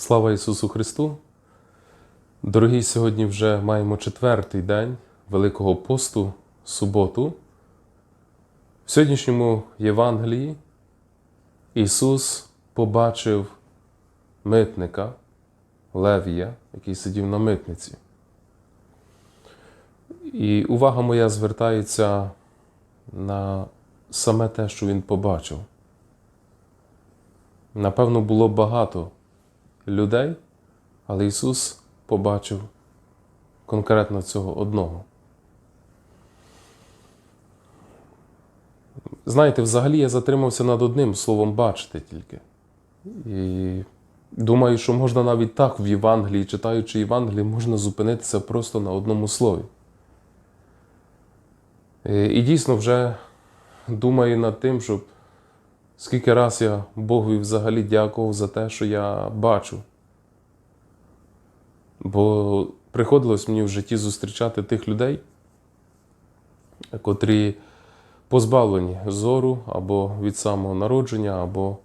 Слава Ісусу Христу! Дорогі, сьогодні вже маємо четвертий день Великого посту, суботу. В сьогоднішньому Євангелії Ісус побачив митника Левія, який сидів на митниці. І увага моя звертається на саме те, що він побачив. Напевно, було багато людей, але Ісус побачив конкретно цього одного. Знаєте, взагалі я затримався над одним словом бачити тільки. І думаю, що можна навіть так в Євангелії, читаючи Євангелії, можна зупинитися просто на одному слові. Е, І дійсно вже думаю над тим, щоб скільки раз я Богові взагалі дякував за те, що я бачу. Бо приходилось мені в житті зустрічати тих людей, котрі позбавлені зору або від самого народження, або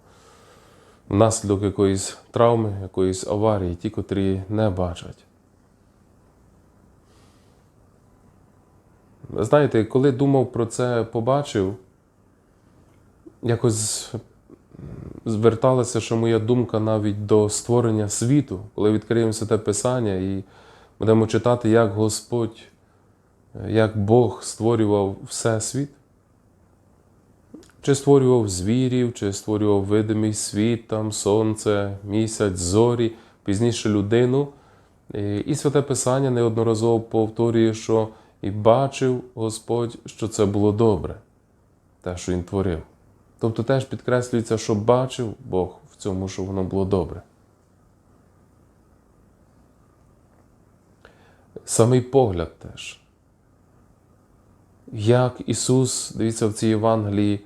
внаслідок якоїсь травми, якоїсь аварії, ті, котрі не бачать. Знаєте, коли думав про це, побачив, якось зверталася ще моя думка навіть до створення світу, коли відкриємо святе Писання і будемо читати, як Господь, як Бог створював Всесвіт. Чи створював звірів, чи створював видимий світ, там, сонце, місяць, зорі, пізніше людину. І святе Писання неодноразово повторює, що і бачив Господь, що це було добре, те, що Він творив. Тобто теж підкреслюється, що бачив Бог в цьому, що воно було добре. Самий погляд теж. Як Ісус, дивіться, в цій Євангелії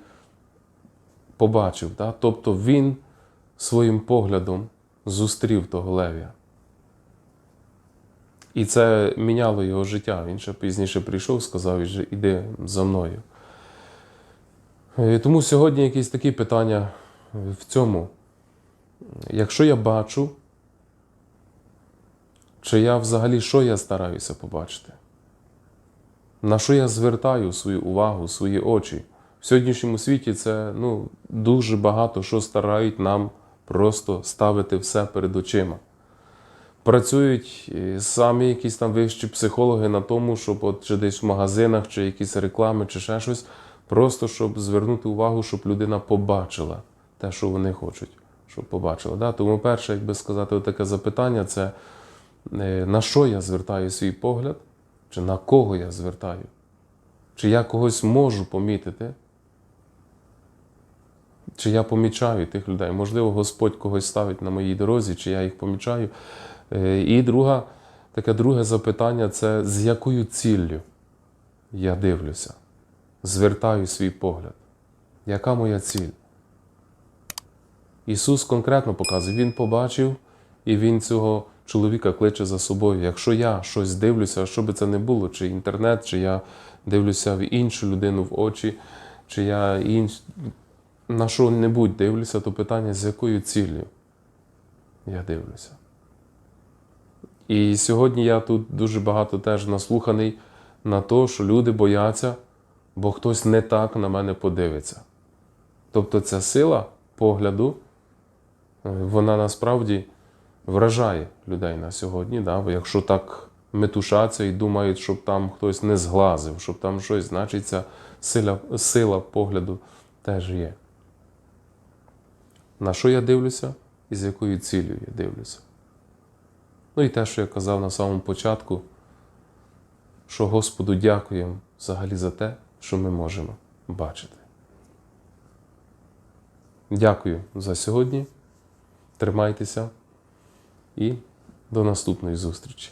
побачив, да? тобто Він своїм поглядом зустрів того лев'я. І це міняло його життя. Він ще пізніше прийшов, сказав, «Іже- іди за мною. Е, Тому сьогодні якісь такі питання в цьому. Якщо я бачу, чи я взагалі що я стараюся побачити? На що я звертаю свою увагу, свої очі? В сьогоднішньому світі це ну, дуже багато що старають нам просто ставити все перед очима. Працюють е, самі якісь там вищі психологи на тому, щоб от чи десь в магазинах, чи якісь реклами, чи ще щось, просто щоб звернути увагу, щоб людина побачила те, що вони хочуть, щоб побачила. Да? Тому перше, як би сказати, таке запитання це е, на що я звертаю свій погляд, чи на кого я звертаю? Чи я когось можу помітити? Чи я помічаю тих людей? Можливо, Господь когось ставить на моїй дорозі, чи я їх помічаю. Е, І друга, таке друге запитання це з якою ціллю я дивлюся, звертаю свій погляд. Яка моя ціль? Ісус конкретно показує, Він побачив, і Він цього чоловіка кличе за собою. Якщо я щось дивлюся, що би це не було, чи інтернет, чи я дивлюся в іншу людину в очі, чи я інш... на що-небудь дивлюся, то питання, з якою ціллю я дивлюся. І сьогодні я тут дуже багато теж наслуханий на те, що люди бояться, бо хтось не так на мене подивиться. Тобто ця сила погляду, е, вона насправді вражає людей на сьогодні. Да? Бо якщо так метушаться і думають, щоб там хтось не зглазив, щоб там щось, значить ця сила, сила погляду теж є. На що я дивлюся і з якою цілею я дивлюся? Ну і те, що я казав на самому початку, що Господу дякуємо взагалі за те, що ми можемо бачити. Дякую за сьогодні. Тримайтеся і до наступної зустрічі.